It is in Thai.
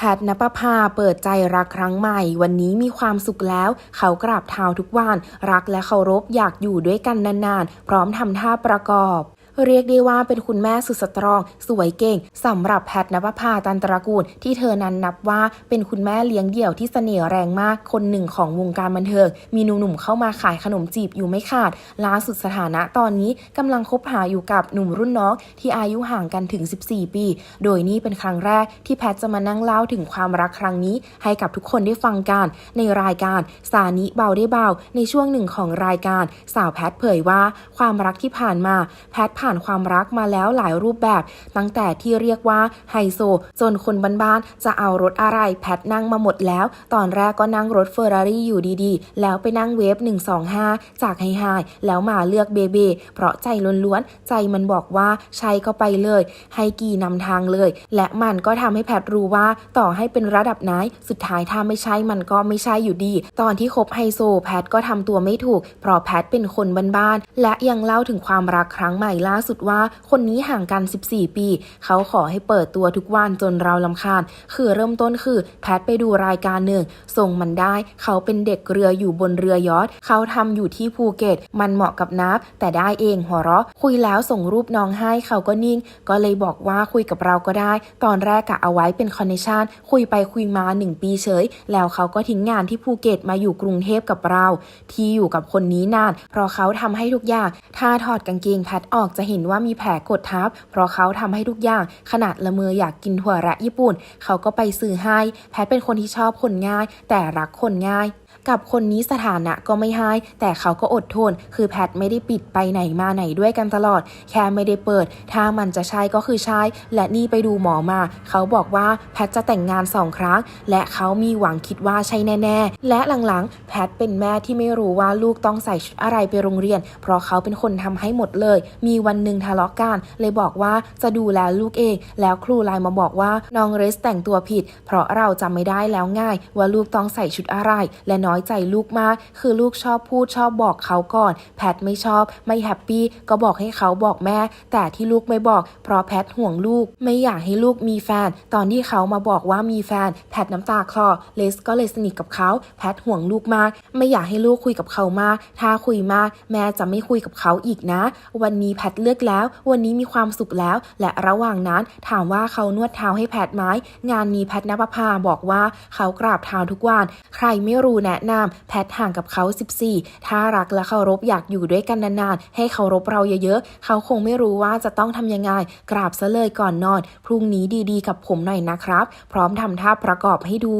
แพทนปภาเปิดใจรักครั้งใหม่ วันนี้มีความสุขแล้ว เขากราบเท้าทุกวัน รักและเคารพอยากอยู่ด้วยกันนานๆ พร้อมทำท่าประกอบ เรียกได้ว่าเป็นคุณแม่สุดสตรอง สวยเก่งสำหรับแพทนปภาตันตระกูล ที่เธอนั้นนับว่าเป็นคุณแม่เลี้ยงเดี่ยวที่เสน่ห์แรงมากคนหนึ่งของวงการบันเทิง มีหนุ่มๆเข้ามาขายขนมจีบอยู่ไม่ขาดล่าสุดสถานะตอนนี้กำลังคบหาอยู่กับหนุ่มรุ่นน้องที่อายุห่างกันถึง 14 ปี โดยนี่เป็นครั้งแรกที่แพทจะมานั่งเล่าถึงความรักครั้งนี้ ให้กับทุกคนได้ฟังกัน ในรายการสานิเบาได้เบาในช่วงหนึ่งของรายการ สาวแพทเผยว่า ความรักที่ผ่านมาแพทผ่านานความรักมาแล้วหลายรูปแบบ ตั้งแต่ที่เรียกว่าไฮโซ จนคนบ้านๆจะเอารถอะไรแพทนั่งมาหมดแล้ว ตอนแรกก็นั่งรถเฟอร์รารี่อยู่ดีๆ แล้วไปนั่งเวฟ125 จากไฮไฮแล้วมาเลือกเบเบเพราะใจล้วนๆ ใจมันบอกว่าใช่ก็ไปเลย ให้กี่นำทางเลย และมันก็ทำให้แพทรู้ว่าต่อให้เป็นระดับไหนสุดท้ายถ้าไม่ใช่มันก็ไม่ใช่อยู่ดี ตอนที่คบไฮโซแพทก็ทำตัวไม่ถูก เพราะแพทเป็นคนบ้านๆและยังเล่าถึงความรักครั้งใหม่ล่าสุดว่าคนนี้ห่างกัน 14 ปี เขาขอให้เปิดตัวทุกวันจนเราลำคาญ คือเริ่มต้นคือแพทไปดูรายการหนึ่งส่งมันได้ เขาเป็นเด็กเรืออยู่บนเรือยอทเขาทำอยู่ที่ภูเก็ต มันเหมาะกับนับ แต่ได้เองหัวเราะ คุยแล้วส่งรูปน้องให้เขาก็นิ่ง ก็เลยบอกว่าคุยกับเราก็ได้ ตอนแรกกะเอาไว้เป็นคอนเนคชั่นคุยไปคุยมาหนึ่งปีเฉย แล้วเขาก็ทิ้งงานที่ภูเก็ตมาอยู่กรุงเทพกับเรา ที่อยู่กับคนนี้นาน เพราะเขาทำให้ทุกอย่าง ถ้าถอดกางเกงแพทออกจะเห็นว่ามีแผลกดทับ เพราะเขาทำให้ทุกอย่างขนาดละเมออยากกินถั่วแระญี่ปุ่น เขาก็ไปซื้อให้ แพทเป็นคนที่ชอบคนง่าย แต่รักคนง่ายกับคนนี้สถานะก็ไม่ให้แต่เขาก็อดทน คือแพทไม่ได้ปิดไปไหนมาไหนด้วยกันตลอด แค่ไม่ได้เปิด ถ้ามันจะใช่ก็คือใช่ และนี่ไปดูหมอมา เขาบอกว่าแพทจะแต่งงานสองครั้ง และเขามีหวังคิดว่าใช่แน่ ๆ และหลังๆ แพทเป็นแม่ที่ไม่รู้ว่าลูกต้องใส่ชุดอะไรไปโรงเรียน เพราะเขาเป็นคนทำให้หมดเลย มีวันหนึ่งทะเลาะกันเลยบอกว่าจะดูแลลูกเอง แล้วครูไลน์มาบอกว่าน้องเรสแต่งตัวผิด เพราะเราจำไม่ได้แล้วง่าย ว่าลูกต้องใส่ชุดอะไร และน้อยใจลูกมาก คือลูกชอบพูดชอบบอกเขาก่อน แพทไม่ชอบ ไม่แฮปปี้ก็บอกให้เขาบอกแม่ แต่ที่ลูกไม่บอก เพราะแพทห่วงลูก ไม่อยากให้ลูกมีแฟน ตอนที่เขามาบอกว่ามีแฟน แพทน้ำตาคลอ เลสก็เลยสนิทกับเขา แพทห่วงลูกมาก ไม่อยากให้ลูกคุยกับเขามาก ถ้าคุยมาก แม่จะไม่คุยกับเขาอีกนะ วันนี้แพทเลือกแล้ว วันนี้มีความสุขแล้ว และระหว่างนั้นถามว่าเขานวดเท้าให้แพทไหมงานนี้แพทนภพาบอกว่าเขากราบเท้าทุกวัน ใครไม่รู้แนะนำแพทห่างกับเขา 14 ถ้ารักและเคารพอยากอยู่ด้วยกันนานๆ ให้เคารพเราเยอะๆ เขาคงไม่รู้ว่าจะต้องทำยังไง กราบซะเลยก่อนนอน พรุ่งนี้ดีๆ กับผมหน่อยนะครับ พร้อมทำท่าประกอบให้ดู